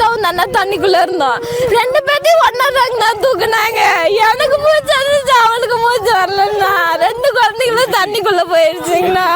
அக்காவும் அண்ணா தண்ணிக்குள்ள இருந்தோம் ரெண்டு பேர்த்தையும் ஒன்னா தாங்கண்ணா தூக்குனாங்க. எனக்கு மூச்சு வந்துச்சு அவனுக்கு மூச்சு வரலண்ணா. ரெண்டு குழந்தைங்களும் தண்ணிக்குள்ள போயிருச்சுங்கண்ணா.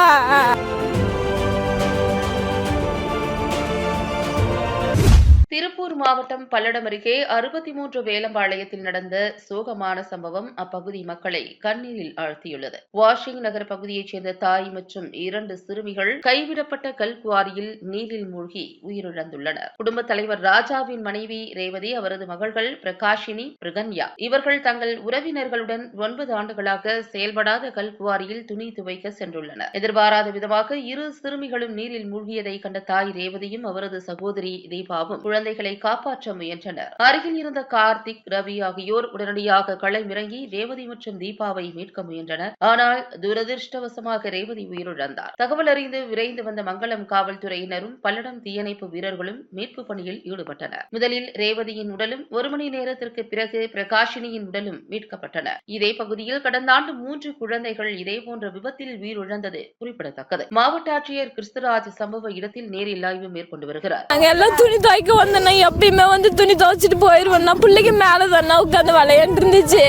திருப்பூர் மாவட்டம் பல்லடம் அருகே அறுபத்தி மூன்று வேலம்பாளையத்தில் நடந்த சோகமான சம்பவம் அப்பகுதி மக்களை கண்ணீரில் ஆழ்த்தியுள்ளது. வாஷிங் நகர் பகுதியைச் சேர்ந்த தாய் மற்றும் இரண்டு சிறுமிகள் கைவிடப்பட்ட கல்குவாரியில் நீரில் மூழ்கி உயிரிழந்துள்ளனர். குடும்பத் தலைவர் ராஜாவின் மனைவி ரேவதி அவரது மகள்கள் பிரகாஷினி பிரகன்யா. இவர்கள் தங்கள் உறவினர்களுடன் ஒன்பது ஆண்டுகளாக செயல்படாத கல் குவாரியில் துணி துவைக்க சென்றுள்ளனர். எதிர்பாராத விதமாக இரு சிறுமிகளும் நீரில் மூழ்கியதை கண்ட தாய் ரேவதியும் அவரது சகோதரி தீபாவும் குழந்தைகளை காப்பாற்ற முயன்றனர். அருகில் இருந்த கார்த்திக் ரவி ஆகியோர் உடனடியாக களமிறங்கி ரேவதி மற்றும் தீபாவை மீட்க முயன்றனர். ஆனால் துரதிருஷ்டவசமாக ரேவதி உயிரிழந்தார். தகவல் அறிந்து விரைந்து வந்த மங்களம் காவல்துறையினரும் பல்லடம் தீயணைப்பு வீரர்களும் மீட்பு பணியில் ஈடுபட்டனர். முதலில் ரேவதியின் உடலும் ஒரு மணி நேரத்திற்கு பிறகு பிரகாஷினியின் உடலும் மீட்கப்பட்டன இதே பகுதியில் கடந்த ஆண்டு மூன்று குழந்தைகள் இதேபோன்ற விபத்தில் உயிரிழந்தது குறிப்பிடத்தக்கது. மாவட்ட ஆட்சியர் கிறிஸ்துராஜ் சம்பவ இடத்தில் நேரில் ஆய்வு மேற்கொண்டு வருகிறார். நாங்கள் எல்லாம் துணி துவைக்க நான் எப்பயுமே வந்து துணி துவைச்சிட்டு போயிடுவோம்னா பிள்ளைக்கு மேலே தானே உட்காந்து விளையாண்டு இருந்துச்சு.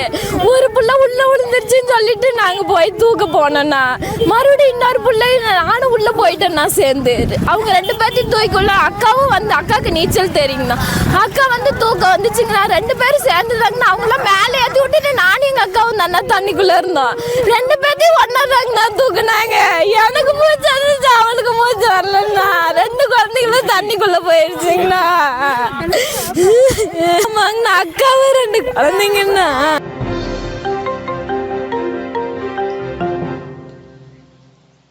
ஒரு பிள்ளை உள்ள விழுந்துருச்சுன்னு சொல்லிட்டு நாங்கள் போய் தூக்க போனோம்னா மறுபடியும் இன்னொரு பிள்ளை நானும் உள்ள போயிட்டேன்னா சேர்ந்து. அவங்க ரெண்டு பேர்த்தையும் தூக்கிக்குள்ள அக்காவும் வந்து அக்காவுக்கு நீச்சல் தெரியுங்கண்ணா. அக்கா வந்து தூக்க வந்துச்சுங்கண்ணா. ரெண்டு பேரும் சேர்ந்து தாங்கண்ணா அவங்களாம் மேலே ஏற்றி விட்டுட்டு நானும் எங்கள் அக்காவும் தானே தண்ணிக்குள்ளே இருந்தோம். ரெண்டு பேர்த்தையும் ஒன்றா தாங்கண்ணா தூக்குனாங்க. எனக்கு மூச்சு வந்துச்சு அவனுக்கு மூச்சு வரலண்ணா. ரெண்டு குழந்தைங்களும் தண்ணிக்குள்ள போயிருச்சுங்கண்ணா ஆமாங்கண்ணா அக்காவும் ரெண்டு குழந்தைங்கண்ணா